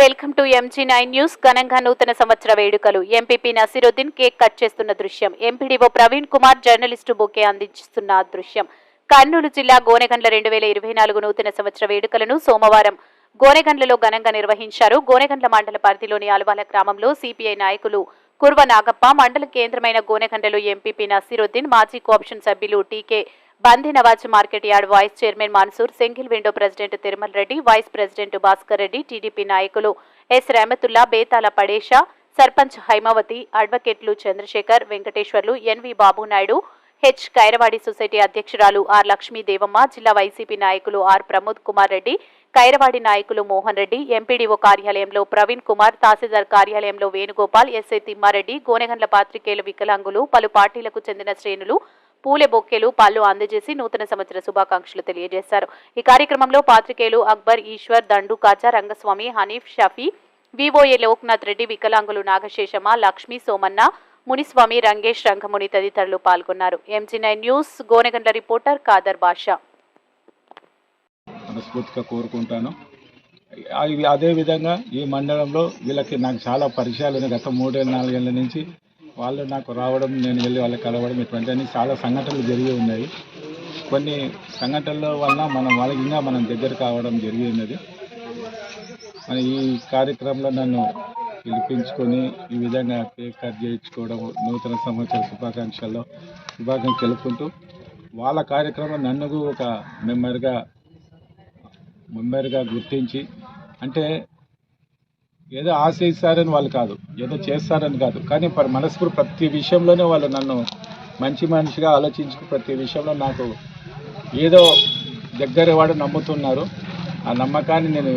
Welcome to MG nine news. ఘనంగా నూతన సంవత్సర వేడుకలు. ఎంపీపీ నసీరుద్దీన్ కేక్ కట్ చేస్తున్న దృశ్యం. MPDO Praveen Kumar journalist bouquet అందిస్తున్న దృశ్యం. కర్నూలు జిల్లా గోనెగండ్ల రెండు వేల ఇరవై నాలుగు నూతన సంవత్సర వేడుకలను సోమవారం గోనెగండ్లలో ఘనంగా నిర్వహించారు. గోనెగండ్ల మండల పరిధిలోని అలవాల గ్రామంలో సిపిఐ నాయకులు కుర్వ నాగప్ప మండల కేంద్రమైన గోనెగండ్లలో ఎంపీపీ నసీరుద్దీన్ మాజీ కోఆప్షన్ సభ్యులు TK Bandi Nawaz market yard vice chairman Mansoor single window president Tirumal Reddy vice president Bhaskar Reddy TDP నాయకులు S Rahamatulla Betala Padesha sarpanch Haimavathi అడ్వకేట్లు Chandrasekhar Venkateswarlu NV Babunaidu H Kairavadi society అధ్యక్షురాలు ఆర్ లక్ష్మీ దేవమ్మ జిల్లా వైసీపీ నాయకులు R Pramod Kumar Reddy Kairavadi నాయకులు Mohan Reddy MPDO కార్యాలయంలో ప్రవీణ్ కుమార్ తహసీల్దార్ కార్యాలయంలో Venugopal SI Thimma Reddy Gonegandla పాత్రికేయుల వికలాంగులు పలు పార్టీలకు చెందిన శ్రేణులు పూలే బొక్కెలు పళ్ళు అందజేసి నూతన సంవత్సర శుభాకాంక్షలు తెలియజేశారు. ఈ కార్యక్రమంలో పాత్రికేయులు అక్బర్ ఈశ్వర్ దండు కాచా రంగస్వామి హనీఫ్ షఫీ వివోఏ లోక్నాథ్ రెడ్డి వికలాంగులు నాగశేషమ లక్ష్మీ సోమన్న మునిస్వామి రంగేష్ రంగముని తదితరులు పాల్గొన్నారు. MG nine news Gonegandla reporter Khadar Basha. మనస్ఫూర్తిగా కోరుకుంటాను. అదే విధంగా ఈ మండలంలో వీళ్ళకి నాకు చాలా పరిచయాలు ఉన్నాయి. గత మూడేళ్ళ నాలుగేళ్ళ నుంచి వాళ్ళు నాకు రావడం నేను వెళ్ళి వాళ్ళకి కలవడం ఇటువంటి చాలా సంఘటనలు జరిగి ఉన్నాయి. కొన్ని సంఘటనల వలన మనం వాళ్ళకి ఇంకా మనం దగ్గర కావడం జరిగి ఉన్నది. మరి ఈ కార్యక్రమంలో నన్ను పిలిపించుకొని ఈ విధంగా కేక్ కట్ చేయించుకోవడం నూతన సంవత్సర శుభాకాంక్షల్లో శుభాకాంక్షలు తెలుపుకుంటూ వాళ్ళ కార్యక్రమం నన్ను ఒక మెంబర్గా మెంబర్గా గుర్తించి అంటే ఏదో ఆశయిస్తారని వాళ్ళు కాదు ఏదో చేస్తారని కాదు. కానీ పర్ మనస్ఫూర్ ప్రతి విషయంలోనే వాళ్ళు నన్ను మంచి మనిషిగా ఆలోచించుకు ప్రతి విషయంలో నాకు ఏదో దగ్గర వాడు నమ్ముతున్నారు. ఆ నమ్మకాన్ని నేను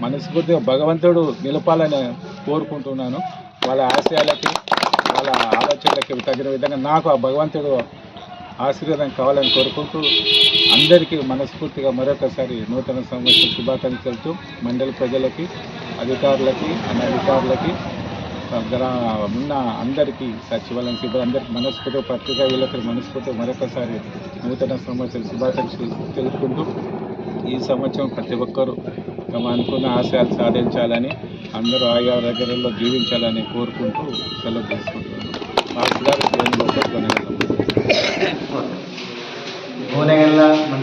మనస్ఫూర్తిగా భగవంతుడు నిలపాలని కోరుకుంటున్నాను. వాళ్ళ ఆశయాలకి వాళ్ళ ఆలోచనలకి తగిన విధంగా నాకు ఆ భగవంతుడు ఆశీర్వాదం కావాలని కోరుకుంటూ అందరికీ మనస్ఫూర్తిగా మరొకసారి నూతన సంవత్సర శుభాకాంక్షలతో మండలి ప్రజలకి అధికారులకి అనధికారులకి గ్రా ఉన్న అందరికీ సచివాలయం సిబ్బంది అందరికీ మనస్ఫూర్తి పత్రికా వీళ్ళకి మనస్ఫూర్తిగా మరొకసారి నూతన సంవత్సర శుభాకాంక్షలు తెలుపుకుంటూ ఈ సంవత్సరం ప్రతి ఒక్కరూ తమ అనుకున్న ఆశయాలు సాధించాలని అందరూ ఆయా దగ్గరలో జీవించాలని కోరుకుంటూ సెలవు తీసుకుంటున్నాను మాస్టర్ గారు కొనగలం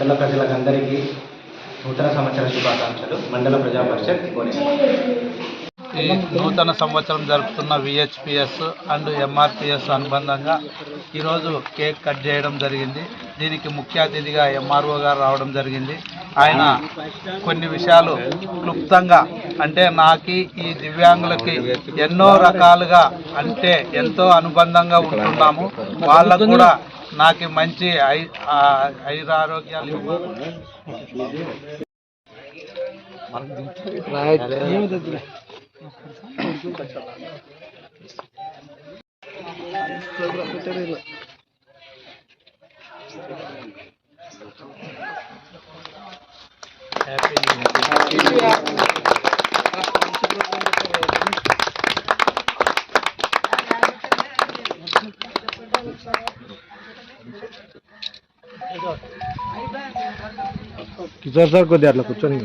మండల ప్రజలకందరికీ నూతన సంవత్సర శుభాకాంక్షలు. మండల ప్రజా పరిషత్ ఈ నూతన సంవత్సరం జరుపుతున్న విహెచ్పిఎస్ అండ్ ఎంఆర్పిఎస్ అనుబంధంగా ఈరోజు కేక్ కట్ చేయడం జరిగింది. దీనికి ముఖ్య అతిథిగా ఎంఆర్ఓ గారు రావడం జరిగింది. ఆయన కొన్ని విషయాలు క్లుప్తంగా అంటే నాకు ఈ దివ్యాంగులకి ఎన్నో రకాలుగా అంటే ఎంతో అనుబంధంగా ఉంటున్నాము. వాళ్ళకు కూడా నాకు మంచి ఐ ఐరారోగ్యాలు ఇవ్వాలి. కిషోర్ సార్ కొద్దిగా అట్లా కూర్చొని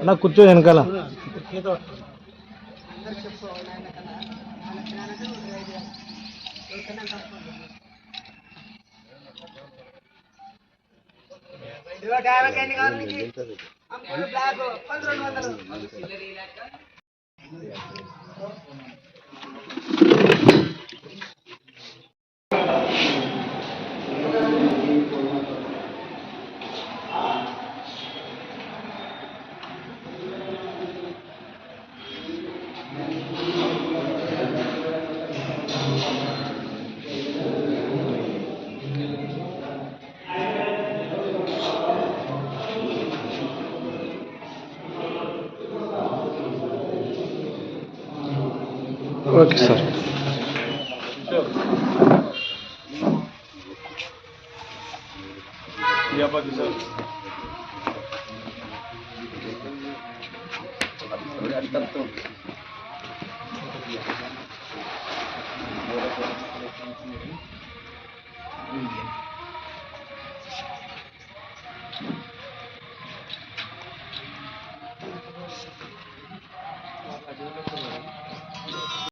అన్న కూర్చో వెనకాల. Okay sir